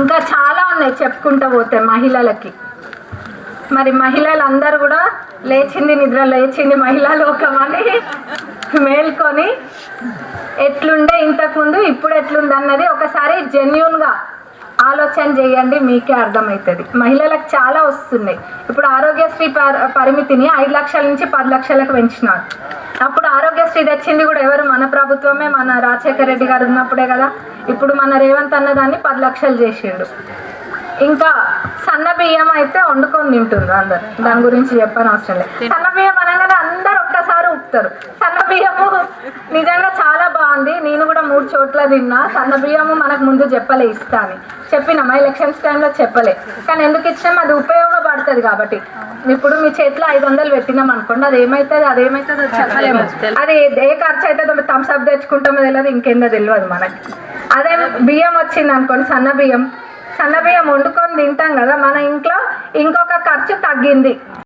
ఇంకా చాలా ఉన్నాయి చెప్పుకుంటూ పోతే మహిళలకి. మరి మహిళలందరూ కూడా లేచింది నిద్ర లేచింది మహిళా లోకం అని మేల్కొని ఎట్లుండే ఇంతకుముందు ఇప్పుడు ఎట్లుంది అన్నది ఒకసారి జెన్యున్గా ఆలోచన చేయండి మీకే అర్థమవుతుంది మహిళలకు చాలా వస్తున్నాయి. ఇప్పుడు ఆరోగ్యశ్రీ పరిమితిని ఐదు లక్షల నుంచి పది లక్షలకు పెంచినారు. అప్పుడు ఆరోగ్యశ్రీ తెచ్చింది కూడా ఎవరు? మన ప్రభుత్వమే మన రాజశేఖర రెడ్డి గారు ఉన్నప్పుడే కదా. ఇప్పుడు మన రేవంత్ అన్న దాన్ని పది లక్షలు చేసిండు. ఇంకా సన్న బియ్యం అయితే వండుకొని తింటున్నారు అందరు. దాని గురించి చెప్పని అవసరం లేదు. సన్న బియ్యం అనగానే అందరు ఒక్కసారి ఉప్పుతారు సన్న బియ్యము నిజంగా చాలా బాగుంది. నేను కూడా మూడు చోట్ల తిన్నా. సన్న బియ్యము మనకు ముందు చెప్పలే ఇస్తా అని. చెప్పినామా ఎలక్షన్స్ టైంలో చెప్పలే. కానీ ఎందుకు ఇచ్చినాం? అది ఉపయోగపడుతుంది కాబట్టి. ఇప్పుడు మీ చేతిలో ఐదు వందలు పెట్టినాం అనుకోండి అది ఏమవుతుంది అది ఏమవుతుందో చెప్పలేము. అది ఏ ఖర్చు అవుతుందో థమ్స్అప్ తెచ్చుకుంటామో తెలియదు ఇంకేందో తెలియదు మనకి. అదే బియ్యం వచ్చింది అనుకోండి సన్న బియ్యం. సన్న బియ్యం వండుకొని తింటాం కదా మన ఇంట్లో ఇంకొక ఖర్చు తగ్గింది.